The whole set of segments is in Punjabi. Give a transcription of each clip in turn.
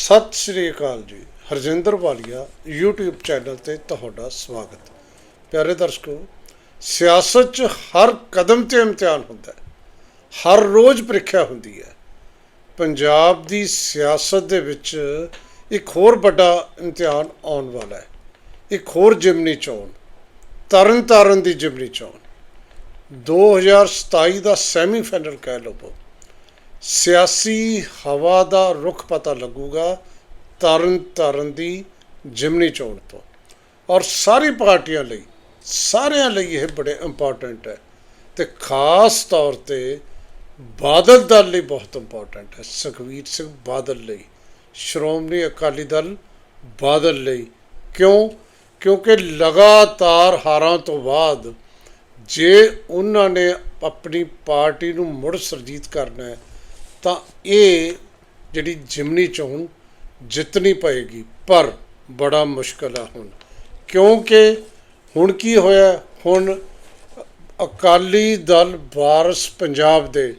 ਸਤਿ ਸ੍ਰੀ ਅਕਾਲ ਜੀ, ਹਰਜਿੰਦਰ ਵਾਲੀਆ, YouTube ਚੈਨਲ ਤੇ ਤੁਹਾਡਾ ਸਵਾਗਤ। ਪਿਆਰੇ ਦਰਸ਼ਕੋ, ਸਿਆਸਤ 'ਚ ਹਰ ਕਦਮ ਤੇ ਇਮਤਿਹਾਨ ਹੁੰਦਾ ਹੈ, ਹਰ ਰੋਜ਼ ਪ੍ਰੀਖਿਆ ਹੁੰਦੀ ਹੈ। ਪੰਜਾਬ ਦੀ ਸਿਆਸਤ ਦੇ ਵਿੱਚ ਇੱਕ ਹੋਰ ਵੱਡਾ ਇਮਤਿਹਾਨ ਆਉਣ ਵਾਲਾ ਹੈ, ਇੱਕ ਹੋਰ ਜਿਮਨੀ ਚੋਣ ਤਰਨ ਤਾਰਨ ਦੀ ਜਿਮਨੀ ਚੋਣ। 2027 ਦਾ ਸੈਮੀਫਾਈਨਲ ਕਹਿ ਲਓ ਸਿਆਸੀ ਹਵਾ ਦਾ ਰੁਖ ਪਤਾ ਲੱਗੂਗਾ ਤਰਨ ਤਾਰਨ ਦੀ ਜਿਮਨੀ ਚੋਣ ਤੋਂ। ਔਰ ਸਾਰੀ ਪਾਰਟੀਆਂ ਲਈ, ਸਾਰਿਆਂ ਲਈ ਇਹ ਬੜੇ ਇੰਪੋਰਟੈਂਟ ਹੈ। ਤੇ ਖਾਸ ਤੌਰ ਤੇ ਬਾਦਲ ਦਲ ਲਈ ਬਹੁਤ ਇੰਪੋਰਟੈਂਟ ਹੈ। ਸੁਖਵੀਰ ਸਿੰਘ ਬਾਦਲ ਲਈ, ਸ਼੍ਰੋਮਣੀ ਅਕਾਲੀ ਦਲ ਬਾਦਲ ਲਈ। ਕਿਉਂ? ਕਿਉਂਕਿ ਲਗਾਤਾਰ ਹਾਰਾਂ ਤੋਂ ਬਾਅਦ ਜੇ ਉਹਨਾਂ ਨੇ ਆਪਣੀ ਪਾਰਟੀ ਨੂੰ ਮੁੜ ਸਰਜੀਤ ਕਰਨਾ ਹੈ ਤਾਂ ਇਹ ਜਿਹੜੀ ਜਿਮਨੀ ਚੋਣ ਜਿੱਤਣੀ ਪਏਗੀ, ਪਰ ਬੜਾ ਮੁਸ਼ਕਲ ਆ ਹੁਣ। ਕਿਉਂਕਿ ਹੁਣ ਕੀ ਹੋਇਆ? ਹੁਣ ਅਕਾਲੀ ਦਲ ਵਾਰਸ ਪੰਜਾਬ ਦੇ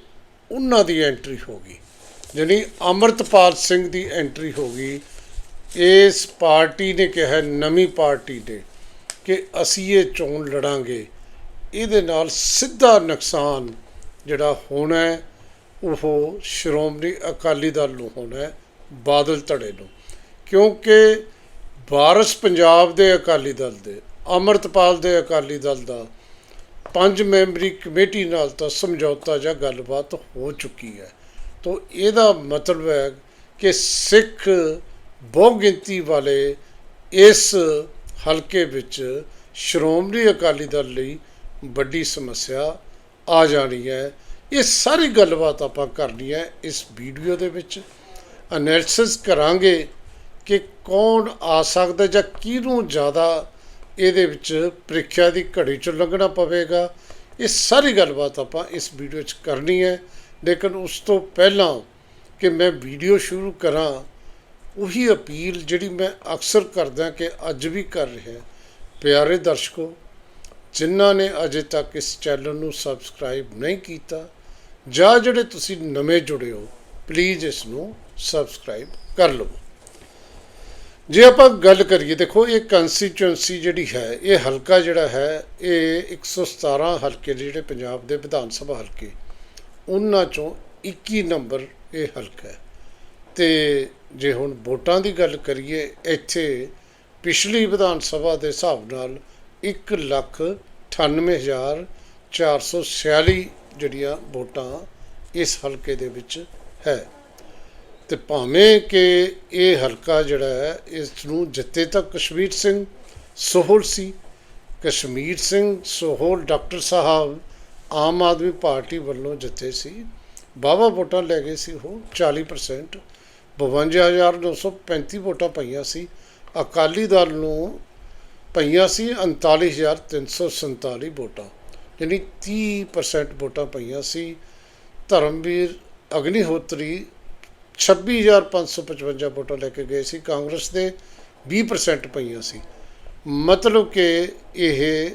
ਉਹਨਾਂ ਦੀ ਐਂਟਰੀ ਹੋ ਗਈ। ਯਾਨੀ ਅਮਰਤਪਾਲ ਸਿੰਘ ਦੀ ਐਂਟਰੀ ਹੋ ਗਈ। ਇਸ ਪਾਰਟੀ ਨੇ ਕਿਹਾ, ਨਵੀਂ ਪਾਰਟੀ ਨੇ ਕਿ ਅਸੀਂ ਇਹ ਚੋਣ ਲੜਾਂਗੇ। ਇਹਦੇ ਨਾਲ ਸਿੱਧਾ ਨੁਕਸਾਨ ਜਿਹੜਾ ਹੋਣਾ ਹੈ ਉਹ ਸ਼੍ਰੋਮਣੀ ਅਕਾਲੀ ਦਲ ਨੂੰ ਹੋਣਾ ਬਾਦਲ ਧੜੇ ਨੂੰ। ਕਿਉਂਕਿ ਵਾਰਸ ਪੰਜਾਬ ਦੇ ਅਕਾਲੀ ਦਲ ਦੇ, ਅਮਰਤਪਾਲ ਦੇ ਅਕਾਲੀ ਦਲ ਦਾ ਪੰਜ ਮੈਂਬਰੀ ਕਮੇਟੀ ਨਾਲ ਤਾਂ ਸਮਝੌਤਾ ਜਾਂ ਗੱਲਬਾਤ ਹੋ ਚੁੱਕੀ ਹੈ। ਤੋਂ ਇਹਦਾ ਮਤਲਬ ਹੈ ਕਿ ਸਿੱਖ ਬਹੁ ਗਿਣਤੀ ਵਾਲੇ ਇਸ ਹਲਕੇ ਵਿੱਚ ਸ਼੍ਰੋਮਣੀ ਅਕਾਲੀ ਦਲ ਲਈ ਵੱਡੀ ਸਮੱਸਿਆ ਆ ਜਾਣੀ ਹੈ। ਇਹ ਸਾਰੀ ਗੱਲਬਾਤ ਆਪਾਂ ਕਰਨੀ ਹੈ ਇਸ ਵੀਡੀਓ ਦੇ ਵਿੱਚ। ਐਨਾਲਿਸਿਸ ਕਰਾਂਗੇ ਕਿ ਕੌਣ ਆ ਸਕਦਾ ਜਾਂ ਕਿਹਨੂੰ ਜ਼ਿਆਦਾ ਇਹਦੇ ਵਿੱਚ ਪ੍ਰੀਖਿਆ ਦੀ ਘੜੀ ਚੋਂ ਲੰਘਣਾ ਪਵੇਗਾ। ਇਹ ਸਾਰੀ ਗੱਲਬਾਤ ਆਪਾਂ ਇਸ ਵੀਡੀਓ 'ਚ ਕਰਨੀ ਹੈ। ਲੇਕਿਨ ਉਸ ਤੋਂ ਪਹਿਲਾਂ ਕਿ ਮੈਂ ਵੀਡੀਓ ਸ਼ੁਰੂ ਕਰਾਂ, ਉਹੀ ਅਪੀਲ ਜਿਹੜੀ ਮੈਂ ਅਕਸਰ ਕਰਦਾ ਕਿ ਅੱਜ ਵੀ ਕਰ ਰਿਹਾ। ਪਿਆਰੇ ਦਰਸ਼ਕੋ, ਜਿਨ੍ਹਾਂ ਨੇ ਅਜੇ ਤੱਕ ਇਸ ਚੈਨਲ ਨੂੰ ਸਬਸਕ੍ਰਾਈਬ ਨਹੀਂ ਕੀਤਾ ਜਾਂ ਜਿਹੜੇ ਤੁਸੀਂ ਨਵੇਂ ਜੁੜੇ ਹੋ ਪਲੀਜ਼ ਇਸ ਨੂੰ ਸਬਸਕ੍ਰਾਈਬ ਕਰ ਲਵੋ। ਜੇ ਆਪਾਂ ਗੱਲ ਕਰੀਏ, ਦੇਖੋ, ਇਹ ਕੰਸਟੀਚੁਐਂਸੀ ਜਿਹੜੀ ਹੈ, ਇਹ ਹਲਕਾ ਜਿਹੜਾ ਹੈ, ਇਹ 117 ਹਲਕੇ ਨੇ ਜਿਹੜੇ ਪੰਜਾਬ ਦੇ ਵਿਧਾਨ ਸਭਾ ਹਲਕੇ, ਉਹਨਾਂ ਚੋਂ 21 ਨੰਬਰ ਇਹ ਹਲਕਾ ਹੈ। ਤੇ ਜੇ ਹੁਣ ਵੋਟਾਂ ਦੀ ਗੱਲ ਕਰੀਏ, ਇੱਥੇ ਪਿਛਲੀ ਵਿਧਾਨ ਸਭਾ ਦੇ ਹਿਸਾਬ ਨਾਲ 1 ਲੱਖ 98446 ਜਿਹੜੀਆਂ ਵੋਟਾਂ ਇਸ ਹਲਕੇ ਦੇ ਵਿੱਚ ਹੈ। ਤੇ ਭਾਵੇਂ ਕਿ ਇਹ ਹਲਕਾ ਜਿਹੜਾ ਹੈ ਇਸ ਨੂੰ ਜਿੱਤੇ ਤਾਂ ਕਸ਼ਮੀਰ ਸਿੰਘ ਸੋਹਲ ਸੀ, ਕਸ਼ਮੀਰ ਸਿੰਘ ਸੋਹਲ ਡਾਕਟਰ ਸਾਹਿਬ ਆਮ ਆਦਮੀ ਪਾਰਟੀ ਵੱਲੋਂ ਜਿੱਤੇ ਸੀ ਬਾਵਾ ਵੋਟਾਂ ਲੈ ਗਏ ਸੀ ਉਹ 40% 52935 ਵੋਟਾਂ ਪਈਆਂ ਸੀ, ਅਕਾਲੀ ਦਲ ਨੂੰ ਪਈਆਂ ਸੀ 39347 ਵੋਟਾਂ। ਯਾਨੀ 30% ਵੋਟਾਂ ਪਈਆਂ ਸੀ। ਧਰਮਵੀਰ ਅਗਨੀਹੋਤਰੀ 26555 ਵੋਟਾਂ ਲੈ ਕੇ ਗਏ ਸੀ। ਕਾਂਗਰਸ ਦੇ 20% ਪਈਆਂ ਸੀ। ਮਤਲਬ ਕਿ ਇਹ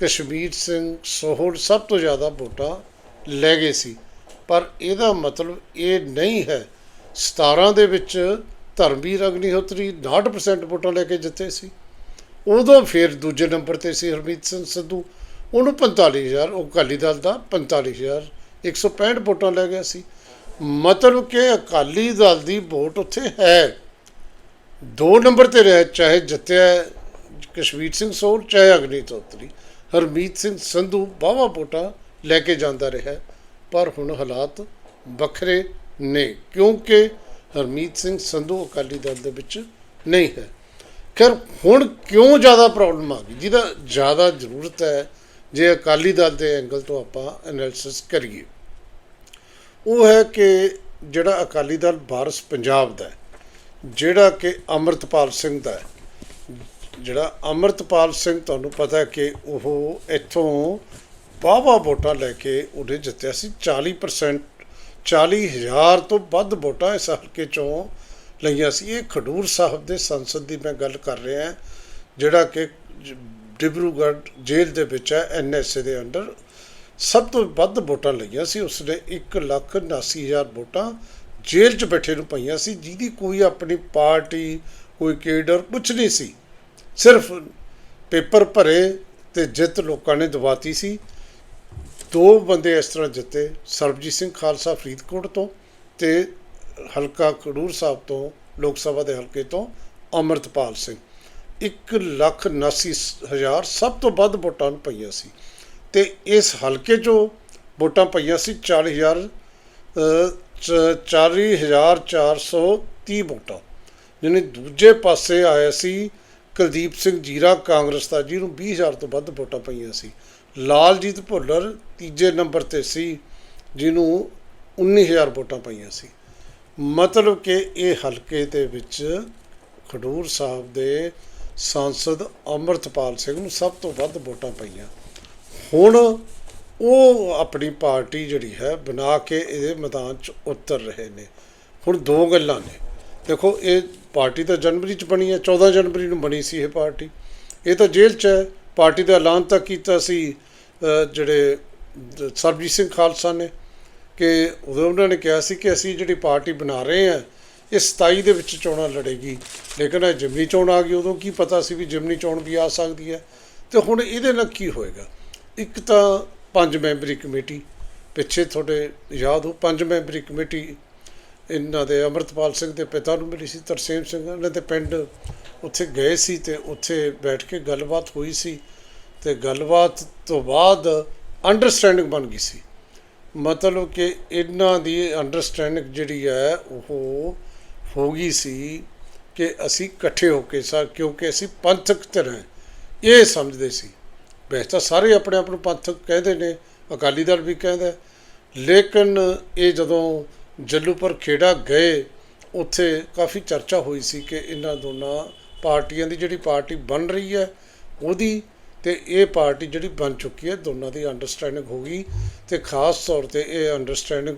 ਕਸ਼ਮੀਰ ਸਿੰਘ ਸੋਹਲ ਸਭ ਤੋਂ ਜ਼ਿਆਦਾ ਵੋਟਾਂ ਲੈ ਗਏ ਸੀ। ਪਰ ਇਹਦਾ ਮਤਲਬ ਇਹ ਨਹੀਂ ਹੈ। 17 ਦੇ ਵਿੱਚ ਧਰਮਵੀਰ ਅਗਨੀਹੋਤਰੀ 60% ਵੋਟਾਂ ਲੈ ਕੇ ਜਿੱਤੇ ਸੀ। ਉਦੋਂ ਫਿਰ ਦੂਜੇ ਨੰਬਰ ਤੇ ਸੀ ਹਰਮੀਤ ਸਿੰਘ ਸਿੱਧੂ। ਉਹਨੂੰ 45000 ਉਹ ਅਕਾਲੀ ਦਲ ਦਾ 45000 165 ਵੋਟਾਂ ਲੈ ਗਿਆ ਸੀ। ਮਤਲਬ ਕਿ ਅਕਾਲੀ ਦਲ ਦੀ ਵੋਟ ਉੱਥੇ ਹੈ। ਦੋ ਨੰਬਰ ਤੇ ਰਿਹਾ, ਚਾਹੇ ਜਿੱਤਿਆ ਕਸ਼ਮੀਰ ਸਿੰਘ ਸੋਲ ਚਾਹੇ ਅਗਨੀ ਹੋਤਰੀ ਹਰਮੀਤ ਸਿੰਘ ਸੰਧੂ ਬਾਵਾ ਵੋਟਾਂ ਲੈ ਕੇ ਜਾਂਦਾ ਰਿਹਾ। ਪਰ ਹੁਣ ਹਾਲਾਤ ਵੱਖਰੇ ਨੇ, ਕਿਉਂਕਿ ਹਰਮੀਤ ਸਿੰਘ ਸੰਧੂ ਅਕਾਲੀ ਦਲ ਦੇ ਵਿੱਚ ਨਹੀਂ ਹੈ। ਖੈਰ, ਹੁਣ ਕਿਉਂ ਜ਼ਿਆਦਾ ਪ੍ਰੋਬਲਮ ਆ ਗਈ? ਜਿਹਦਾ ਜ਼ਿਆਦਾ ਜ਼ਰੂਰਤ ਹੈ ਜੇ ਅਕਾਲੀ ਦਲ ਦੇ ਐਂਗਲ ਤੋਂ ਆਪਾਂ ਐਨਾਲਿਸਿਸ ਕਰੀਏ, ਉਹ ਹੈ ਕਿ ਜਿਹੜਾ ਅਕਾਲੀ ਦਲ ਬਾਰਸ ਪੰਜਾਬ ਦਾ ਜਿਹੜਾ ਕਿ ਅਮਰਤਪਾਲ ਸਿੰਘ ਦਾ ਜਿਹੜਾ ਅਮਰਤਪਾਲ ਸਿੰਘ ਤੁਹਾਨੂੰ ਪਤਾ ਕਿ ਉਹ ਇੱਥੋਂ ਵਾਹਵਾ ਵੋਟਾਂ ਲੈ ਕੇ ਉਹਨੇ ਜਿੱਤਿਆ ਸੀ 40% 40000 ਤੋਂ ਵੱਧ ਵੋਟਾਂ ਇਸ ਹਲਕੇ ਚੋਂ ਲਈਆਂ ਸੀ। ਇਹ ਖਡੂਰ ਸਾਹਿਬ ਦੇ ਸੰਸਦ ਦੀ ਮੈਂ ਗੱਲ ਕਰ ਰਿਹਾ, ਜਿਹੜਾ ਕਿ ਡਿਬਰੂਗੜ੍ਹ ਜੇਲ੍ਹ ਦੇ ਵਿੱਚ ਹੈ ਐਨਐਸਏ ਦੇ ਅੰਡਰ। ਸਭ ਤੋਂ ਵੱਧ ਵੋਟਾਂ ਲਈਆਂ ਸੀ ਉਸਨੇ 1,79,000 ਵੋਟਾਂ ਜੇਲ੍ਹ 'ਚ ਬੈਠੇ ਨੂੰ ਪਈਆਂ ਸੀ ਜਿਹਦੀ ਕੋਈ ਆਪਣੀ ਪਾਰਟੀ ਕੋਈ ਕੇਡਰ ਕੁਝ ਨਹੀਂ ਸੀ। ਸਿਰਫ ਪੇਪਰ ਭਰੇ ਤੇ ਜਿੱਤ ਲੋਕਾਂ ਨੇ ਦਵਾਤੀ ਸੀ। ਦੋ ਬੰਦੇ ਇਸ ਤਰ੍ਹਾਂ ਜਿੱਤੇ ਸਰਬਜੀਤ ਸਿੰਘ ਖਾਲਸਾ ਫਰੀਦਕੋਟ ਤੋਂ ਤੇ ਹਲਕਾ ਖਡੂਰ ਸਾਹਿਬ ਤੋਂ ਲੋਕ ਸਭਾ ਦੇ ਹਲਕੇ ਤੋਂ ਅਮਰਤਪਾਲ ਸਿੰਘ। 1 ਲੱਖ 79 ਹਜ਼ਾਰ ਸਭ ਤੋਂ ਵੱਧ ਵੋਟਾਂ ਨੂੰ ਪਈਆਂ ਸੀ। ਤੇ ਇਸ ਹਲਕੇ 'ਚੋਂ ਵੋਟਾਂ ਪਈਆਂ ਸੀ 40000 ਅ, ਚ- 40430 ਵੋਟਾਂ। ਜਿਹਨੇ ਦੂਜੇ ਪਾਸੇ ਆਇਆ ਸੀ ਕੁਲਦੀਪ ਸਿੰਘ ਜੀਰਾ ਕਾਂਗਰਸ ਦਾ ਜਿਹਨੂੰ 20000 ਤੋਂ ਵੱਧ ਵੋਟਾਂ ਪਈਆਂ ਸੀ। ਲਾਲਜੀਤ ਭੁੱਲਰ ਤੀਜੇ ਨੰਬਰ ਤੇ ਸੀ ਜਿਹਨੂੰ 19000 ਵੋਟਾਂ ਪਈਆਂ ਸੀ। ਮਤਲਬ ਕਿ ਇਹ ਹਲਕੇ ਦੇ ਵਿੱਚ ਖਡੂਰ ਸਾਹਿਬ ਦੇ ਸਾਂਸਦ ਅਮਰਤਪਾਲ ਸਿੰਘ ਨੂੰ ਸਭ ਤੋਂ ਵੱਧ ਵੋਟਾਂ ਪਈਆਂ। ਹੁਣ ਉਹ ਆਪਣੀ ਪਾਰਟੀ ਜਿਹੜੀ ਹੈ ਬਣਾ ਕੇ ਇਹਦੇ ਮੈਦਾਨ 'ਚ ਉਤਰ ਰਹੇ ਨੇ। ਹੁਣ ਦੋ ਗੱਲਾਂ ਨੇ। ਦੇਖੋ, ਇਹ ਪਾਰਟੀ ਤਾਂ ਜਨਵਰੀ 'ਚ ਬਣੀ ਹੈ 14 ਜਨਵਰੀ ਨੂੰ ਬਣੀ ਸੀ ਇਹ ਪਾਰਟੀ। ਇਹ ਤਾਂ ਜੇਲ੍ਹ 'ਚ ਹੈ। ਪਾਰਟੀ ਦਾ ਐਲਾਨ ਤਾਂ ਕੀਤਾ ਸੀ ਜਿਹੜੇ ਸਰਬਜੀਤ ਸਿੰਘ ਖਾਲਸਾ ਨੇ ਕਿ ਉਦੋਂ ਉਹਨਾਂ ਨੇ ਕਿਹਾ ਸੀ ਕਿ ਅਸੀਂ ਜਿਹੜੀ ਪਾਰਟੀ ਬਣਾ ਰਹੇ ਹਾਂ ਇਹ 27 ਦੇ ਵਿੱਚ ਚੋਣਾਂ ਲੜੇਗੀ। ਲੇਕਿਨ ਇਹ ਜਿਮਨੀ ਚੋਣ ਆ ਗਈ, ਉਦੋਂ ਕੀ ਪਤਾ ਸੀ ਵੀ ਜਿਮਨੀ ਚੋਣ ਵੀ ਆ ਸਕਦੀ ਹੈ? ਤੇ ਹੁਣ ਇਹਦੇ ਨਾਲ ਕੀ ਹੋਏਗਾ? ਇੱਕ ਤਾਂ ਪੰਜ ਮੈਂਬਰੀ ਕਮੇਟੀ, ਪਿੱਛੇ ਤੁਹਾਡੇ ਯਾਦ ਹੋ, ਪੰਜ ਮੈਂਬਰੀ ਕਮੇਟੀ, ਇਹਨਾਂ ਦੇ ਅਮਰਤਪਾਲ ਸਿੰਘ ਦੇ ਪਿਤਾ ਨੂੰ ਮਿਲੀ ਸੀ, ਤਰਸੇਮ ਸਿੰਘ ਉਹਨਾਂ ਦੇ ਪਿੰਡ ਉੱਥੇ ਗਏ ਸੀ ਤੇ ਉੱਥੇ ਬੈਠ ਕੇ ਗੱਲਬਾਤ ਹੋਈ ਸੀ ਤੇ ਗੱਲਬਾਤ ਤੋਂ ਬਾਅਦ ਅੰਡਰਸਟੈਂਡਿੰਗ ਬਣ ਗਈ ਸੀ। ਮਤਲਬ ਕਿ ਇਹਨਾਂ ਦੀ ਅੰਡਰਸਟੈਂਡਿੰਗ ਜਿਹੜੀ ਹੈ, ਉਹ ਹੋ ਗਈ ਸੀ ਕਿ ਅਸੀਂ ਇਕੱਠੇ ਹੋ ਕੇ ਸਾ, ਕਿਉਂਕਿ ਅਸੀਂ ਪੰਥਕ ਤਰ੍ਹਾਂ ਇਹ ਸਮਝਦੇ ਸੀ। ਵੈਸੇ ਤਾਂ ਸਾਰੇ ਆਪਣੇ ਆਪ ਨੂੰ ਪੰਥਕ ਕਹਿੰਦੇ ਨੇ, ਅਕਾਲੀ ਦਲ ਵੀ ਕਹਿੰਦਾ ਲੇਕਿਨ ਇਹ ਜਦੋਂ ਜੱਲੂਪੁਰ ਖੇੜਾ ਗਏ, ਉੱਥੇ ਕਾਫੀ ਚਰਚਾ ਹੋਈ ਸੀ ਕਿ ਇਹਨਾਂ ਦੋਨਾਂ ਪਾਰਟੀਆਂ ਦੀ ਜਿਹੜੀ ਪਾਰਟੀ ਬਣ ਰਹੀ ਹੈ, ਉਹਦੀ ਤੇ ਇਹ ਪਾਰਟੀ ਜਿਹੜੀ ਬਣ ਚੁੱਕੀ ਹੈ, ਦੋਨਾਂ ਦੀ ਅੰਡਰਸਟੈਂਡਿੰਗ ਹੋ ਗਈ ਤੇ ਖਾਸ ਤੌਰ ਤੇ ਇਹ ਅੰਡਰਸਟੈਂਡਿੰਗ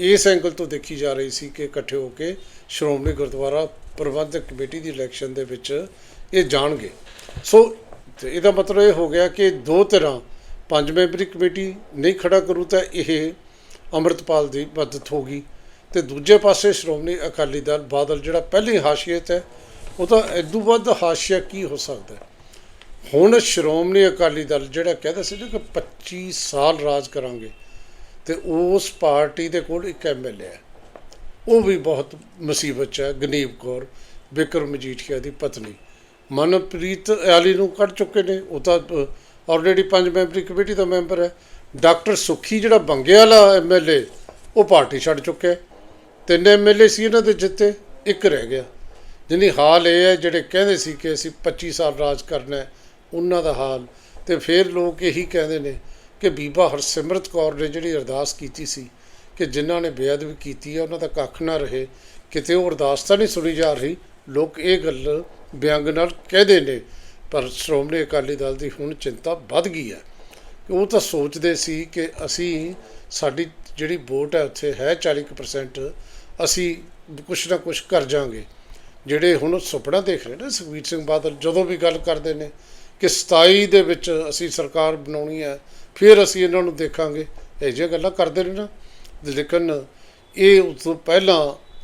ਇਸ ਐਂਗਲ ਤੋਂ ਦੇਖੀ ਜਾ ਰਹੀ ਸੀ ਕਿ ਇਕੱਠੇ ਹੋ ਕੇ ਸ਼੍ਰੋਮਣੀ ਗੁਰਦੁਆਰਾ ਪ੍ਰਬੰਧਕ ਕਮੇਟੀ ਦੀ ਇਲੈਕਸ਼ਨ ਦੇ ਵਿੱਚ ਇਹ ਜਾਣਗੇ। ਸੋ ਇਹਦਾ ਮਤਲਬ ਇਹ ਹੋ ਗਿਆ ਕਿ ਦੋ ਤਰ੍ਹਾਂ ਪੰਜ ਮੈਂਬਰੀ ਕਮੇਟੀ ਨਹੀਂ ਖੜਾ ਕਰੂ ਤਾਂ ਇਹ ਅੰਮ੍ਰਿਤਪਾਲ ਦੀ ਮਦਦ ਹੋਗੀ ਤੇ ਦੂਜੇ ਪਾਸੇ ਸ਼੍ਰੋਮਣੀ ਅਕਾਲੀ ਦਲ ਬਾਦਲ ਜਿਹੜਾ ਪਹਿਲੀ ਹਾਸ਼ੀਏ ਤੇ ਹੈ, ਉਹ ਤਾਂ ਇਦੋਂ ਵੱਧ ਹਾਸ਼ੀਆ ਕੀ ਹੋ ਸਕਦਾ ਹੁਣ ਸ਼੍ਰੋਮਣੀ ਅਕਾਲੀ ਦਲ ਜਿਹੜਾ ਕਹਿੰਦਾ ਸੀ ਨਾ ਕਿ 25 ਸਾਲ ਰਾਜ ਕਰਾਂਗੇ ਤੇ ਉਸ ਪਾਰਟੀ ਦੇ ਕੋਲ ਇੱਕ ਐਮਐਲਏ ਹੈ। ਉਹ ਵੀ ਬਹੁਤ ਮੁਸੀਬਤ 'ਚ ਹੈ ਗਨੀਬ ਕੌਰ ਬਿਕਰਮ ਮਜੀਠੀਆ ਦੀ ਪਤਨੀ। ਮਨਪ੍ਰੀਤ ਆਲੀ ਨੂੰ ਕੱਢ ਚੁੱਕੇ ਨੇ, ਉਹ ਤਾਂ ਆਲਰੇਡੀ ਪੰਜ ਮੈਂਬਰੀ ਕਮੇਟੀ ਦਾ ਮੈਂਬਰ ਹੈ। ਡਾਕਟਰ ਸੁਖੀ ਜਿਹੜਾ ਬੰਗੇ ਵਾਲਾ ਐਮਐਲਏ ਉਹ ਪਾਰਟੀ ਛੱਡ ਚੁੱਕਿਆ ਹੈ। ਤਿੰਨ ਐਮਐਲਏ ਸੀ ਇਹਨਾਂ ਦੇ ਜਿੱਤੇ, ਇੱਕ ਰਹਿ ਗਿਆ। ਜਿਹਦੀ ਹਾਲ ਇਹ ਹੈ, ਜਿਹੜੇ ਕਹਿੰਦੇ ਸੀ ਕਿ ਅਸੀਂ 25 ਸਾਲ ਰਾਜ ਕਰਨਾ ਉਹਨਾਂ ਦਾ ਹਾਲ। ਤੇ ਫਿਰ ਲੋਕ ਇਹੀ ਕਹਿੰਦੇ ਨੇ ਕਿ ਬੀਬਾ ਹਰਸਿਮਰਤ ਕੌਰ ਨੇ ਜਿਹੜੀ ਅਰਦਾਸ ਕੀਤੀ ਸੀ ਕਿ ਜਿਨ੍ਹਾਂ ਨੇ ਬੇਅਦਬੀ ਕੀਤੀ ਹੈ, ਉਹਨਾਂ ਦਾ ਕੱਖ ਨਾ ਰਹੇ, ਕਿਤੇ ਉਹ ਅਰਦਾਸ ਤਾਂ ਨਹੀਂ ਸੁਣੀ ਜਾ ਰਹੀ? ਲੋਕ ਇਹ ਗੱਲ ਵਿਅੰਗ ਨਾਲ ਕਹਦੇ ਨੇ, ਪਰ ਸ਼੍ਰੋਮਣੀ ਅਕਾਲੀ ਦਲ ਦੀ ਹੁਣ ਚਿੰਤਾ ਵੱਧ ਗਈ ਹੈ। ਉਹ ਤਾਂ ਸੋਚਦੇ ਸੀ ਕਿ ਅਸੀਂ, ਸਾਡੀ ਜਿਹੜੀ ਵੋਟ ਹੈ ਉੱਥੇ ਹੈ 40% ਅਸੀਂ ਕੁਛ ਨਾ ਕੁਛ ਕਰ ਜਾਾਂਗੇ ਜਿਹੜੇ ਹੁਣ ਸੁਪਨਾ ਦੇਖ ਰਹੇ ਨੇ ਸੁਖਬੀਰ ਸਿੰਘ ਬਾਦਲ, ਜਦੋਂ ਵੀ ਗੱਲ ਕਰਦੇ ਨੇ ਕਿ 27 ਦੇ ਵਿੱਚ ਅਸੀਂ ਸਰਕਾਰ ਬਣਾਉਣੀ ਹੈ ਫਿਰ ਅਸੀਂ ਇਹਨਾਂ ਨੂੰ ਦੇਖਾਂਗੇ। ਇਹ ਜਿਹੀਆਂ ਗੱਲਾਂ ਕਰਦੇ ਨੇ ਨਾ। ਲੇਕਿਨ ਇਹ ਉਸ ਤੋਂ ਪਹਿਲਾਂ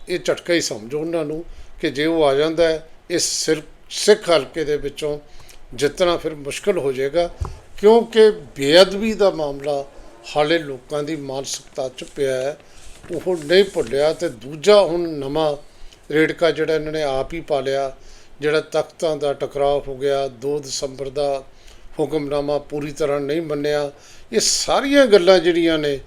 ਇਹ ਝਟਕਾ ਹੀ ਸਮਝੋ ਉਹਨਾਂ ਨੂੰ ਕਿ ਜੇ ਉਹ ਆ ਜਾਂਦਾ ਹੈ ਇਸ ਸਿਰ, ਸਿੱਖ ਹਲਕੇ ਦੇ ਵਿੱਚੋਂ ਜਿੱਤਣਾ ਫਿਰ ਮੁਸ਼ਕਲ ਹੋ ਜਾਏਗਾ। ਕਿਉਂਕਿ ਬੇਅਦਬੀ ਦਾ ਮਾਮਲਾ ਹਾਲੇ ਲੋਕਾਂ ਦੀ ਮਾਨਸਿਕਤਾ 'ਚ ਪਿਆ ਹੈ। ਉਹ ਨਹੀਂ ਭੁੱਲਿਆ ਤੇ ਦੂਜਾ ਹੁਣ ਨਵਾਂ ਰੇੜਕਾ ਜਿਹੜਾ ਇਹਨਾਂ ਨੇ ਆਪ ਹੀ ਪਾ ਲਿਆ, ਜਿਹੜਾ ਤਖਤਾਂ ਦਾ ਟਕਰਾਅ ਹੋ ਗਿਆ 2 ਦਸੰਬਰ ਦਾ ਹੁਕਮਨਾਮਾ ਪੂਰੀ ਤਰ੍ਹਾਂ ਨਹੀਂ ਮੰਨਿਆ। ਇਹ ਸਾਰੀਆਂ ਗੱਲਾਂ ਜਿਹੜੀਆਂ ਨੇ,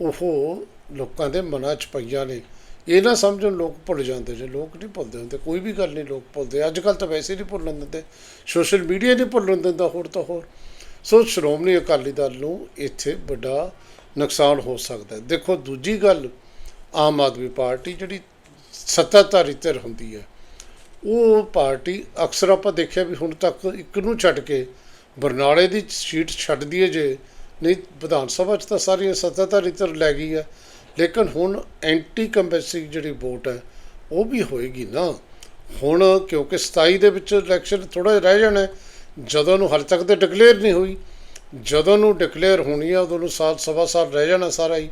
ਉਹ ਲੋਕਾਂ ਦੇ ਮਨਾਂ 'ਚ ਪਈਆਂ ਨੇ। ਇਹ ਨਾ ਸਮਝਣ ਲੋਕ ਭੁੱਲ ਜਾਂਦੇ ਨੇ। ਲੋਕ ਨਹੀਂ ਭੁੱਲਦੇ ਹੁੰਦੇ। ਕੋਈ ਵੀ ਗੱਲ ਨਹੀਂ ਲੋਕ ਭੁੱਲਦੇ। ਅੱਜ ਕੱਲ ਤਾਂ ਵੈਸੇ ਨਹੀਂ ਭੁੱਲਣ ਦਿੰਦੇ। ਸੋਸ਼ਲ ਮੀਡੀਆ ਨਹੀਂ ਭੁੱਲਣ ਦਿੰਦਾ ਹੋਰ ਤਾਂ ਹੋਰ। ਸੋ ਸ਼੍ਰੋਮਣੀ ਅਕਾਲੀ ਦਲ ਨੂੰ ਇੱਥੇ ਵੱਡਾ ਨੁਕਸਾਨ ਹੋ ਸਕਦਾ ਦੇਖੋ, ਦੂਜੀ ਗੱਲ, ਆਮ ਆਦਮੀ ਪਾਰਟੀ ਜਿਹੜੀ ਸੱਤਾਧਾਰੀ ਧਿਰ ਹੁੰਦੀ ਹੈ, ਉਹ ਪਾਰਟੀ ਅਕਸਰ ਆਪਾਂ ਦੇਖਿਆ ਵੀ ਹੁਣ ਤੱਕ ਇੱਕ ਨੂੰ ਛੱਡ ਕੇ ਬਰਨਾਲੇ ਦੀ ਸੀਟ ਛੱਡਦੀ ਹੈ ਜੇ। ਨਹੀਂ, ਵਿਧਾਨ ਸਭਾ 'ਚ ਤਾਂ ਸਾਰੀਆਂ ਸੱਤਾਧਾਰੀ ਧਿਰ ਲੈ ਗਈ ਹੈ ਲੇਕਿਨ ਹੁਣ ਐਂਟੀ ਕੰਬੈਂਸੀ ਜਿਹੜੀ ਵੋਟ ਹੈ, ਉਹ ਵੀ ਹੋਏਗੀ ਨਾ। ਹੁਣ ਕਿਉਂਕਿ 27 ਦੇ ਵਿੱਚ ਇਲੈਕਸ਼ਨ ਥੋੜਾ ਜਿਹਾ ਰਹਿ ਜਾਣਾ ਜਦੋਂ ਨੂੰ ਹਾਲੇ ਤੱਕ ਤੇ ਡਿਕਲੇਅਰ ਨਹੀਂ ਹੋਈ। ਜਦੋਂ ਨੂੰ ਡਿਕਲੇਅਰ ਹੋਣੀ ਆ, ਉਦੋਂ ਨੂੰ ਸਾਲ, ਸਵਾ ਸਾਲ ਰਹਿ ਜਾਣਾ ਸਾਰਾ ਹੀ।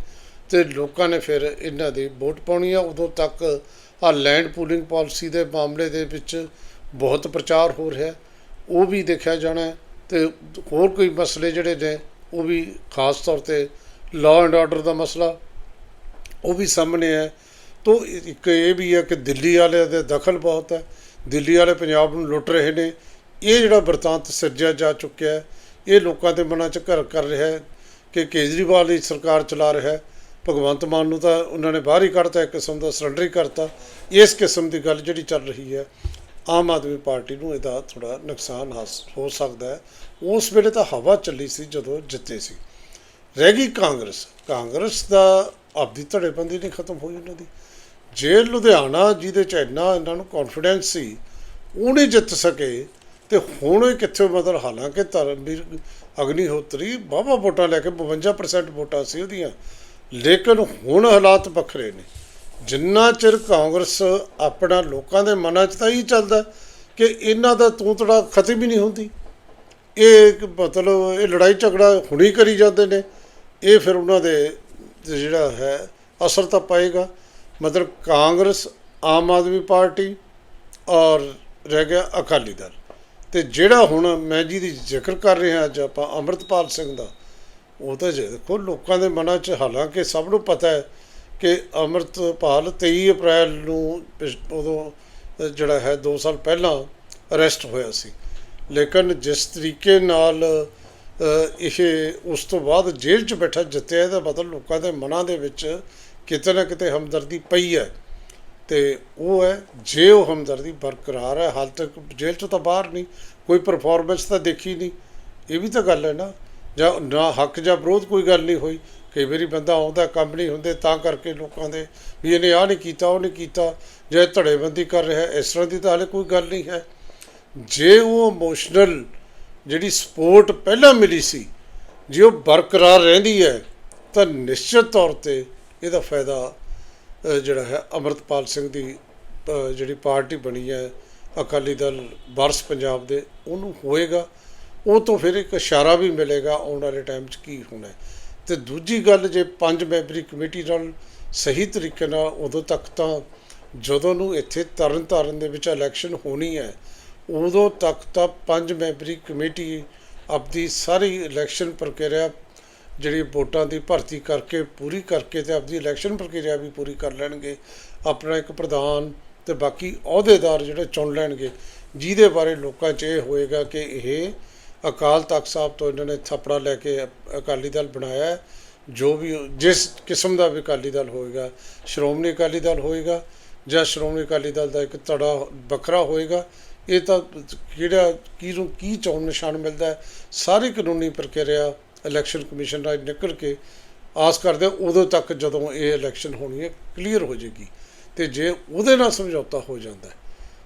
ਤੇ ਲੋਕਾਂ ਨੇ ਫਿਰ ਇਹਨਾਂ ਦੀ ਵੋਟ ਪਾਉਣੀ ਆ। ਉਦੋਂ ਤੱਕ ਆ ਲੈਂਡ ਪੂਲਿੰਗ ਪਾਲਿਸੀ ਦੇ ਮਾਮਲੇ ਦੇ ਵਿੱਚ ਬਹੁਤ ਪ੍ਰਚਾਰ ਹੋ ਰਿਹਾ। ਉਹ ਵੀ ਦੇਖਿਆ ਜਾਣਾ ਅਤੇ ਹੋਰ ਕੋਈ ਮਸਲੇ ਜਿਹੜੇ ਨੇ, ਉਹ ਵੀ ਖਾਸ ਤੌਰ ਤੇ ਲਾਅ ਐਂਡ ਆਰਡਰ ਦਾ ਮਸਲਾ, ਉਹ ਵੀ ਸਾਹਮਣੇ ਹੈ। ਤੋ ਇੱਕ ਇਹ ਵੀ ਹੈ ਕਿ ਦਿੱਲੀ ਵਾਲਿਆਂ ਦੇ ਦਖਲ ਬਹੁਤ ਹੈ। ਦਿੱਲੀ ਵਾਲੇ ਪੰਜਾਬ ਨੂੰ ਲੁੱਟ ਰਹੇ ਨੇ। ਇਹ ਜਿਹੜਾ ਵਰਤਾਂਤ ਸਿਰਜਿਆ ਜਾ ਚੁੱਕਿਆ ਹੈ, ਇਹ ਲੋਕਾਂ ਦੇ ਮਨਾਂ 'ਚ ਘਰ ਕਰ ਰਿਹਾ ਹੈ ਕਿ ਕੇਜਰੀਵਾਲ ਦੀ ਸਰਕਾਰ ਚਲਾ ਰਿਹਾ ਹੈ। ਭਗਵੰਤ ਮਾਨ ਨੂੰ ਤਾਂ ਉਹਨਾਂ ਨੇ ਬਾਹਰ ਹੀ ਕੱਢਤਾ, ਇੱਕ ਕਿਸਮ ਦਾ ਸਰੈਂਡਰ ਹੀ ਕਰਤਾ। ਇਸ ਕਿਸਮ ਦੀ ਗੱਲ ਜਿਹੜੀ ਚੱਲ ਰਹੀ ਹੈ ਆਮ ਆਦਮੀ ਪਾਰਟੀ ਨੂੰ ਇਹਦਾ ਥੋੜਾ ਨੁਕਸਾਨ ਹਾਸ, ਹੋ ਸਕਦਾ ਹੈ। ਉਸ ਵੇਲੇ ਤਾਂ ਹਵਾ ਚੱਲੀ ਸੀ ਜਦੋਂ ਜਿੱਤੇ ਸੀ। ਰਹਿ ਗਈ ਕਾਂਗਰਸ। ਕਾਂਗਰਸ ਦਾ ਆਪਦੀ ਧੜੇਬੰਦੀ ਨਹੀਂ ਖਤਮ ਹੋਈ ਉਹਨਾਂ ਦੀ। ਜੇ ਲੁਧਿਆਣਾ ਜਿਹਦੇ ਚ ਇੰਨਾ ਇਹਨਾਂ ਨੂੰ ਕੌਨਫੀਡੈਂਸ ਸੀ, ਉਹ ਨਹੀਂ ਜਿੱਤ ਸਕੇ, ਤੇ ਹੁਣ ਇਹ ਕਿੱਥੇ ਮਤਲਬ ਹਾਲਾਂਕਿ ਧਰਮਵੀਰ ਅਗਨੀਹੋਤਰੀ ਬਾਬਾ ਵੋਟਾਂ ਲੈ ਕੇ 52% ਵੋਟਾਂ ਸੀ ਉਹਦੀਆਂ। ਲੇਕਿਨ ਹੁਣ ਹਾਲਾਤ ਵੱਖਰੇ ਨੇ। ਜਿੰਨਾ ਚਿਰ ਕਾਂਗਰਸ ਆਪਣਾ ਲੋਕਾਂ ਦੇ ਮਨਾਂ 'ਚ ਤਾਂ ਇਹ ਚੱਲਦਾ ਕਿ ਇਹਨਾਂ ਦਾ ਤੂੰ ਤੜਾ ਖਤਮ ਹੀ ਨਹੀਂ ਹੁੰਦੀ। ਇਹ ਮਤਲਬ ਇਹ ਲੜਾਈ ਝਗੜਾ ਹੁਣੀ ਕਰੀ ਜਾਂਦੇ ਨੇ। ਇਹ ਫਿਰ ਉਹਨਾਂ ਦੇ ਜਿਹੜਾ ਹੈ ਅਸਰ ਤਾਂ ਪਾਏਗਾ। ਮਤਲਬ ਕਾਂਗਰਸ, ਆਮ ਆਦਮੀ ਪਾਰਟੀ ਔਰ ਰਹਿ ਗਿਆ ਅਕਾਲੀ ਦਲ। ਤੇ ਜਿਹੜਾ ਹੁਣ ਮੈਂ ਜਿਹਦੀ ਜ਼ਿਕਰ ਕਰ ਰਿਹਾ ਅੱਜ ਆਪਾਂ ਅੰਮ੍ਰਿਤਪਾਲ ਸਿੰਘ ਦਾ, ਉਹ ਤਾਂ ਜੇ ਦੇਖੋ ਲੋਕਾਂ ਦੇ ਮਨਾਂ 'ਚ ਹਾਲਾਂਕਿ ਸਭ ਨੂੰ ਪਤਾ ਹੈ ਕਿ ਅੰਮ੍ਰਿਤਪਾਲ 23 ਅਪ੍ਰੈਲ ਨੂੰ ਪਿਛ- ਉਦੋਂ ਜਿਹੜਾ ਹੈ 2 ਸਾਲ ਪਹਿਲਾਂ ਅਰੈਸਟ ਹੋਇਆ ਸੀ। ਲੇਕਿਨ ਜਿਸ ਤਰੀਕੇ ਨਾਲ ਇਹ ਉਸ ਤੋਂ ਬਾਅਦ ਜੇਲ੍ਹ 'ਚ ਬੈਠਾ, ਜਿੱਤਿਆ, ਇਹਦਾ ਮਤਲਬ ਲੋਕਾਂ ਦੇ ਮਨਾਂ ਦੇ ਵਿੱਚ ਕਿਤੇ ਨਾ ਕਿਤੇ ਹਮਦਰਦੀ ਪਈ ਹੈ। ਤੇ ਉਹ ਹੈ, ਜੇ ਉਹ ਹਮਦਰਦੀ ਬਰਕਰਾਰ ਹੈ, ਹਾਲ ਤੱਕ ਜੇਲ੍ਹ 'ਚੋਂ ਤਾਂ ਬਾਹਰ ਨਹੀਂ, ਕੋਈ ਪਰਫਾਰਮੈਂਸ ਤਾਂ ਦੇਖੀ ਨਹੀਂ। ਇਹ ਵੀ ਤਾਂ ਗੱਲ ਹੈ ਨਾ, ਜਾਂ ਨਾ ਹੱਕ ਜਾਂ ਵਿਰੋਧ ਕੋਈ ਗੱਲ ਨਹੀਂ ਹੋਈ। ਕਈ ਵਾਰੀ ਬੰਦਾ ਆਉਂਦਾ, ਕੰਮ ਨਹੀਂ ਹੁੰਦੇ, ਤਾਂ ਕਰਕੇ ਲੋਕਾਂ ਦੇ ਵੀ ਇਹਨੇ ਆਹ ਨਹੀਂ ਕੀਤਾ, ਉਹ ਨਹੀਂ ਕੀਤਾ। ਜੇ ਧੜੇਬੰਦੀ ਕਰ ਰਿਹਾ, ਇਸ ਤਰ੍ਹਾਂ ਦੀ ਤਾਂ ਹਾਲੇ ਕੋਈ ਗੱਲ ਨਹੀਂ ਹੈ। ਜੇ ਉਹ ਇਮੋਸ਼ਨਲ ਜਿਹੜੀ ਸਪੋਰਟ ਪਹਿਲਾਂ ਮਿਲੀ ਸੀ, ਜੇ ਉਹ ਬਰਕਰਾਰ ਰਹਿੰਦੀ ਹੈ, ਤਾਂ ਨਿਸ਼ਚਿਤ ਤੌਰ ਤੇ ਇਹਦਾ ਫਾਇਦਾ ਜਿਹੜਾ ਹੈ, ਅਮਰਤਪਾਲ ਸਿੰਘ ਦੀ ਜਿਹੜੀ ਪਾਰਟੀ ਬਣੀ ਹੈ, ਅਕਾਲੀ ਦਲ ਵਾਰਸ ਪੰਜਾਬ ਦੇ, ਉਹਨੂੰ ਹੋਏਗਾ। ਉਹ ਤੋਂ ਫਿਰ ਇੱਕ ਇਸ਼ਾਰਾ ਵੀ ਮਿਲੇਗਾ ਆਉਣ ਵਾਲੇ ਟਾਈਮ 'ਚ ਕੀ ਹੋਣਾ ਤੇ ਦੂਜੀ ਗੱਲ ਜੇ ਪੰਜ ਮੈਂਬਰੀ ਕਮੇਟੀ ਨਾਲ ਸਹੀ ਤਰੀਕੇ ਨਾਲ ਉਦੋਂ ਤੱਕ ਤਾਂ ਜਦੋਂ ਨੂੰ ਇੱਥੇ ਤਰਨ ਤਾਰਨ ਦੇ ਵਿੱਚ ਇਲੈਕਸ਼ਨ ਹੋਣੀ ਹੈ, ਉਦੋਂ ਤੱਕ ਤਾਂ ਪੰਜ ਮੈਂਬਰੀ ਕਮੇਟੀ ਆਪਦੀ ਸਾਰੀ ਇਲੈਕਸ਼ਨ ਪ੍ਰਕਿਰਿਆ ਜਿਹੜੀ ਵੋਟਾਂ ਦੀ ਭਰਤੀ ਕਰਕੇ ਪੂਰੀ ਕਰਕੇ ਤੇ ਆਪਦੀ ਇਲੈਕਸ਼ਨ ਪ੍ਰਕਿਰਿਆ ਵੀ ਪੂਰੀ ਕਰ ਲੈਣਗੇ। ਆਪਣਾ ਇੱਕ ਪ੍ਰਧਾਨ ਤੇ ਬਾਕੀ ਅਹੁਦੇਦਾਰ ਜਿਹੜੇ ਚੁਣ ਲੈਣਗੇ, ਜਿਹਦੇ ਬਾਰੇ ਲੋਕਾਂ 'ਚ ਇਹ ਹੋਏਗਾ ਕਿ ਇਹ ਅਕਾਲ ਤਖਤ ਸਾਹਿਬ ਤੋਂ ਇਹਨਾਂ ਨੇ ਥੱਪੜਾ ਲੈ ਕੇ ਅ- ਅਕਾਲੀ ਦਲ ਬਣਾਇਆ। ਜੋ ਵੀ ਜਿਸ ਕਿਸਮ ਦਾ ਵੀ ਅਕਾਲੀ ਦਲ ਹੋਏਗਾ, ਸ਼੍ਰੋਮਣੀ ਅਕਾਲੀ ਦਲ ਹੋਏਗਾ ਜਾਂ ਸ਼੍ਰੋਮਣੀ ਅਕਾਲੀ ਦਲ ਦਾ ਇੱਕ ਧੜਾ ਵੱਖਰਾ ਹੋਏਗਾ, ਇਹ ਤਾਂ ਕਿਹੜਾ ਕਿਹਨੂੰ ਕੀ ਚੋਣ ਨਿਸ਼ਾਨ ਮਿਲਦਾ ਹੈ? ਸਾਰੀ ਕਾਨੂੰਨੀ ਪ੍ਰਕਿਰਿਆ ਇਲੈਕਸ਼ਨ ਕਮਿਸ਼ਨ ਰਾਹੀਂ ਨਿਕਲ ਕੇ ਆਸ ਕਰਦੇ ਉਦੋਂ ਤੱਕ ਜਦੋਂ ਇਹ ਇਲੈਕਸ਼ਨ ਹੋਣੀ ਹੈ, ਕਲੀਅਰ ਹੋ ਜਾਏਗੀ। ਤੇ ਜੇ ਉਹਦੇ ਨਾਲ ਸਮਝੌਤਾ ਹੋ ਜਾਂਦਾ ਹੈ,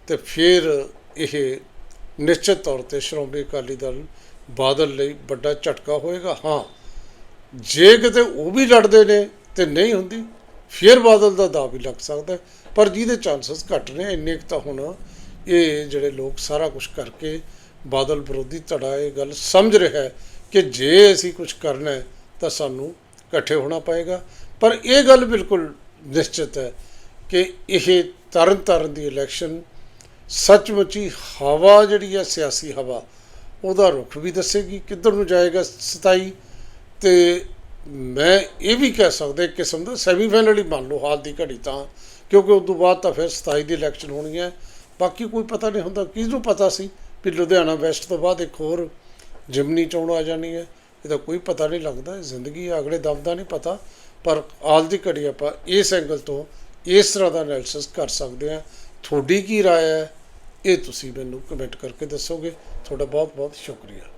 ਤੇ ਫਿਰ ਇਹ ਨਿਸ਼ਚਿਤ ਤੌਰ ਤੇ ਸ਼੍ਰੋਮਣੀ ਅਕਾਲੀ ਦਲ ਬਾਦਲ ਲਈ ਵੱਡਾ ਝਟਕਾ ਹੋਏਗਾ। ਹਾਂ, ਜੇ ਕਿਤੇ ਉਹ ਵੀ ਲੜਦੇ ਨੇ ਤੇ ਨਹੀਂ ਹੁੰਦੀ, ਫਿਰ ਬਾਦਲ ਦਾ ਦਾਅ ਵੀ ਲੱਗ ਸਕਦਾ ਪਰ ਜਿਹਦੇ ਚਾਂਸਸ ਘੱਟ ਨੇ, ਇੰਨੇ ਕੁ ਤਾਂ ਹੁਣ ਇਹ ਜਿਹੜੇ ਲੋਕ ਸਾਰਾ ਕੁਝ ਕਰਕੇ ਬਾਦਲ ਵਿਰੋਧੀ ਧੜਾ ਇਹ ਗੱਲ ਸਮਝ ਰਿਹਾ ਹੈ ਕਿ ਜੇ ਅਸੀਂ ਕੁਝ ਕਰਨਾ ਹੈ, ਤਾਂ ਸਾਨੂੰ ਇਕੱਠੇ ਹੋਣਾ ਪਏਗਾ। ਪਰ ਇਹ ਗੱਲ ਬਿਲਕੁਲ ਨਿਸ਼ਚਿਤ ਹੈ ਕਿ ਇਹ ਤਰਨ ਤਾਰਨ ਦੀ ਇਲੈਕਸ਼ਨ ਸੱਚਮੁੱਚ ਹੀ ਹਵਾ ਜਿਹੜੀ ਹੈ ਸਿਆਸੀ ਹਵਾ ਉਹਦਾ ਰੁਖ ਵੀ ਦੱਸੇਗੀ ਕਿੱਧਰ ਨੂੰ ਜਾਏਗਾ 27 ਤੇ ਮੈਂ ਇਹ ਵੀ ਕਹਿ ਸਕਦਾ ਇੱਕ ਕਿਸਮ ਦਾ ਸੈਮੀਫਾਈਨਲ ਹੀ ਮੰਨ ਲਓ ਹਾਲ ਦੀ ਘੜੀ ਤਾਂ ਕਿਉਂਕਿ ਉਸ ਤੋਂ ਬਾਅਦ ਤਾਂ ਫਿਰ 27 ਦੀ ਇਲੈਕਸ਼ਨ ਹੋਣੀ ਹੈ ਬਾਕੀ ਕੋਈ ਪਤਾ ਨਹੀਂ ਹੁੰਦਾ ਕਿਸ ਨੂੰ ਪਤਾ ਸੀ ਵੀ ਲੁਧਿਆਣਾ ਵੈਸਟ ਤੋਂ ਬਾਅਦ ਇੱਕ ਹੋਰ ਜਿਮਨੀ ਚੋਣ ਆ ਜਾਣੀ ਹੈ ਇਹਦਾ ਕੋਈ ਪਤਾ ਨਹੀਂ ਲੱਗਦਾ ਇਹ ਜ਼ਿੰਦਗੀ ਹੈ, ਅਗਲੇ ਦਮ ਦਾ ਨਹੀਂ ਪਤਾ ਪਰ ਹਾਲ ਦੀ ਘੜੀ ਆਪਾਂ ਇਸ ਐਂਗਲ ਤੋਂ ਇਸ ਤਰ੍ਹਾਂ ਦਾ ਐਨਾਲਿਸਿਸ ਕਰ ਸਕਦੇ ਹਾਂ ਤੁਹਾਡੀ ਕੀ رائے ਹੈ ਇਹ ਤੁਸੀਂ ਮੈਨੂੰ ਕਮੈਂਟ ਕਰਕੇ ਦੱਸੋਗੇ। ਤੁਹਾਡਾ ਬਹੁਤ ਬਹੁਤ ਸ਼ੁਕਰੀਆ।